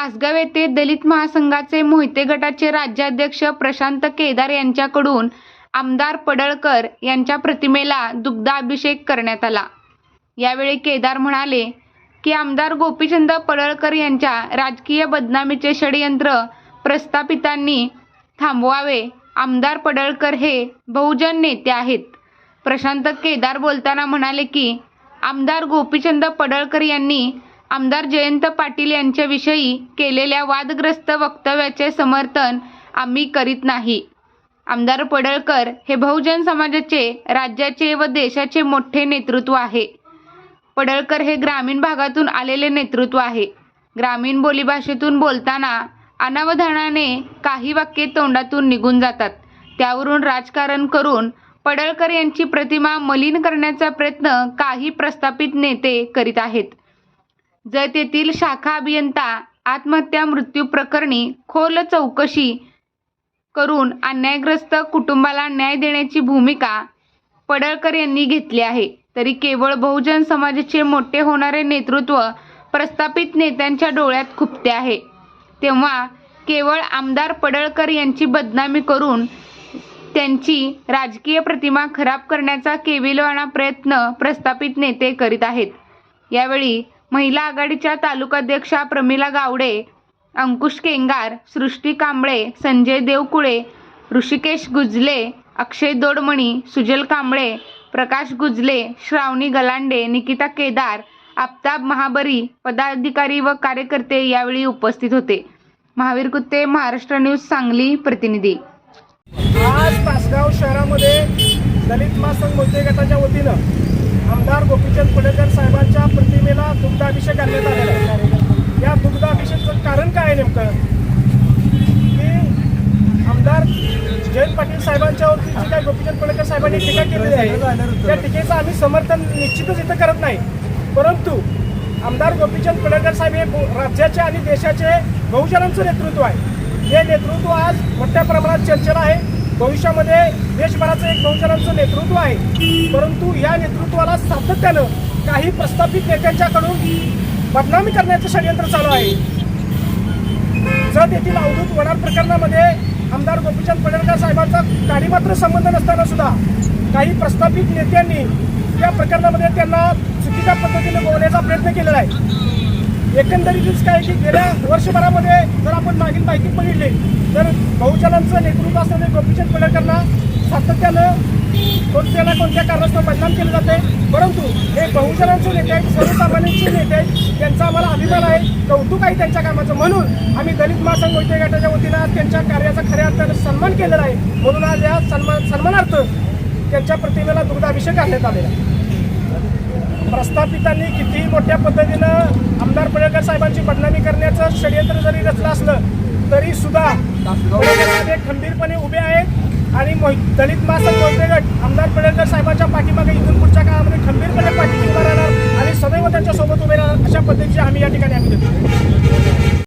तासगाव येथे दलित महासंघाचे मोहिते गटाचे राज्याध्यक्ष प्रशांत केदार यांच्याकडून आमदार पडळकर यांच्या प्रतिमेला दुग्धाभिषेक करण्यात आला. यावेळी केदार म्हणाले की आमदार गोपीचंद पडळकर यांच्या राजकीय बदनामीचे षडयंत्र प्रस्थापितांनी थांबवावे. आमदार पडळकर हे बहुजन नेते आहेत. प्रशांत केदार बोलताना म्हणाले की आमदार गोपीचंद पडळकर यांनी आमदार जयंत पाटील यांच्याविषयी केलेल्या वादग्रस्त वक्तव्याचे समर्थन आम्ही करीत नाही. आमदार पडळकर हे बहुजन समाजाचे राज्याचे व देशाचे मोठे नेतृत्व आहे. पडळकर हे ग्रामीण भागातून आलेले नेतृत्व आहे. ग्रामीण बोलीभाषेतून बोलताना अनावधानाने काही वाक्ये तोंडातून निघून जातात. त्यावरून राजकारण करून पडळकर यांची प्रतिमा मलिन करण्याचा प्रयत्न काही प्रस्थापित नेते करीत आहेत. जत येथील शाखा अभियंता आत्महत्या मृत्यू प्रकरणी खोल चौकशी करून अन्यायग्रस्त कुटुंबाला न्याय देण्याची भूमिका पडळकर यांनी घेतली आहे. तरी केवळ बहुजन समाजाचे मोठे होणारे नेतृत्व प्रस्थापित नेत्यांच्या डोळ्यात खुपते आहे. तेव्हा केवळ आमदार पडळकर यांची बदनामी करून त्यांची राजकीय प्रतिमा खराब करण्याचा केविलवाणा प्रयत्न प्रस्थापित नेते करीत आहेत. यावेळी महिला आघाडीच्या तालुकाध्यक्षा प्रमिला गावडे अंकुश केंगार सृष्टी कांबळे संजय देवकुळे ऋषिकेश गुजले अक्षय दोडमणी सुजल कांबळे प्रकाश गुजले श्रावणी गलांडे निकिता केदार आफताब महाबरी पदाधिकारी व कार्यकर्ते यावेळी उपस्थित होते. महावीर कुत्ते महाराष्ट्र न्यूज सांगली प्रतिनिधी. आज तासगाव शहरामध्ये दलित महासंघ मोठे गटाच्या वतीनं आमदार गोपीचंद पडळकर साहेबांच्या प्रतिमेला दुग्धाभिषेक करण्यात आलेला आहे. या दुग्धाभिषेकचं कारण काय आहे नेमकं? की आमदार जयंत पाटील साहेबांच्यावरती जी काय गोपीचंद पडळकर साहेबांनी टीका केलेली आहे त्या टीकेचं आम्ही समर्थन निश्चितच इथं करत नाही. परंतु आमदार गोपीचंद पडळकर साहेब हे राज्याचे आणि देशाचे बहुजनांचं नेतृत्व आहे. हे नेतृत्व आज मोठ्या प्रमाणात चर्चेला आहे. भविष्यामध्ये देशभराचं एक बहुजनांचं नेतृत्व आहे. परंतु या नेतृत्वाला सातत्यानं काही प्रस्थापित नेत्यांच्याकडून बदनामी करण्याचं षडयंत्र चालू आहे. जत येथील अवधूत वडार प्रकरणामध्ये आमदार गोपीचंद पडळकर साहेबांचा काही मात्र संबंध नसताना सुद्धा काही प्रस्थापित नेत्यांनी या प्रकरणामध्ये त्यांना चुकीच्या पद्धतीने बोलण्याचा प्रयत्न केलेला आहे. एकंदरीतच काय की गेल्या वर्षभरामध्ये जर आपण मागील माहिती बघितली तर बहुजनांचं नेतृत्व असणारे गोपीचंद पडळकरना सातत्यानं कोणत्या ना कोणत्या कारणास्तव बदनाम केलं जाते परंतु हे बहुजनांचे नेते आहेत सर्वसामान्यांचे नेते आहेत त्यांचा आम्हाला अभिमान आहे कौतुक आहे त्यांच्या कामाचं. म्हणून आम्ही दलित महासंघ मोहिते गटाच्या वतीनं आज त्यांच्या कार्याचा खऱ्या अर्थानं सन्मान केलेला आहे. म्हणून आज या सन्मान सन्मानार्थ त्यांच्या प्रतिमेला दुग्धाभिषेक करण्यात आलेला आहे. प्रस्थापितांनी कितीही मोठ्या पद्धतीनं आमदार पडळकर साहेबांची बदनामी करण्याचं षडयंत्र जरी रचलं असलं तरी सुद्धा हे खंबीरपणे उभे आहेत. आणि दलित महासंघ मोहिते गट आमदार पडळकर साहेबांच्या पाठीमागे इथून पुढच्या काळात